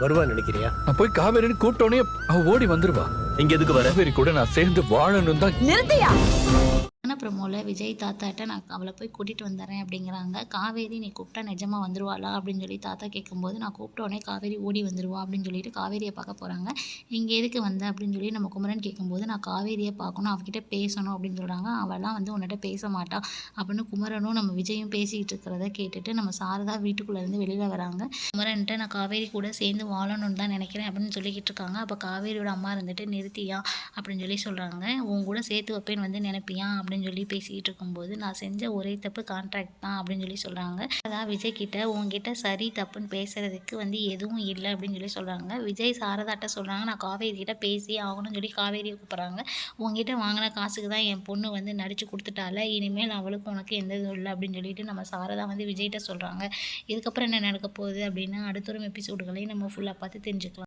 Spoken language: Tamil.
வருவான்னு நினைக்கிறியா? நான் போய் காவேரின்னு கூப்பிட்டோன்னே அவ ஓடி வந்துருவா. இங்க எதுக்கு வர? காவேரி கூட நான் சேர்ந்து வாழணும் தான் நிறுத்தியா? ப்ரமோவில் விஜய் தாத்தாட்ட நான் அவளை போய் கூட்டிகிட்டு வந்துடுறேன் அப்படிங்கிறாங்க. காவேரி நீ கூப்பிட்டா நிஜமாக வந்துடுவாளா அப்படின்னு சொல்லி தாத்தா கேட்கும்போது நான் கூப்பிட்ட உடனே காவேரி ஓடி வந்துருவா அப்படின்னு சொல்லிட்டு காவேரியை பார்க்க போகிறாங்க இங்கே எதுக்கு வந்த? அப்படின்னு சொல்லி நம்ம குமரன் கேட்கும்போது நான் காவேரியை பார்க்கணும் அவகிட்ட பேசணும் அப்படின்னு சொல்கிறாங்க அவள்லாம் வந்து உன்கிட்ட பேச மாட்டா அப்படின்னு குமரனும் நம்ம விஜயும் பேசிக்கிட்டு இருக்கிறத கேட்டுட்டு நம்ம சாரதா வீட்டுக்குள்ளேருந்து வெளியில் வராங்க. குமரன்ட்ட நான் காவேரி கூட சேர்ந்து வாழணும்னு தான் நினைக்கிறேன் அப்படின்னு சொல்லிக்கிட்டு இருக்காங்க. அப்போ காவேரியோட அம்மா இருந்துட்டு நிறுத்தியா? அப்படின்னு சொல்லி சொல்கிறாங்க உன் கூட சேர்த்து வைப்பேன்னு வந்து நினைப்பியா? அப்படின்னு சொல்லி பேசிக்கிட்டு இருக்கும்போது நான் செஞ்ச ஒரே தப்பு கான்ட்ராக்ட் தான் அப்படின்னு சொல்லி சொல்கிறாங்க அதான் விஜய் கிட்ட உங்ககிட்ட சரி தப்புன்னு பேசுறதுக்கு வந்து எதுவும் இல்லை அப்படின்னு சொல்லி சொல்கிறாங்க விஜய் சாரதாட்ட சொல்கிறாங்க நான் காவேரி கிட்ட பேசி ஆகணும்னு சொல்லி காவேரியை கூப்பிட்றாங்க. உங்ககிட்ட வாங்கின காசுக்கு தான் என் பொண்ணு வந்து நடிச்சு கொடுத்துட்டால இனிமேல் அவளுக்கு உனக்கு எந்த இதுவும் இல்லை அப்படின்னு சொல்லிட்டு நம்ம சாரதா வந்து விஜய்கிட்ட சொல்கிறாங்க இதுக்கப்புறம் என்ன நடக்க போகுது அப்படின்னு அடுத்த ஒரு எபிசோடுகளையும் நம்ம ஃபுல்லாக பார்த்து தெரிஞ்சுக்கலாம்.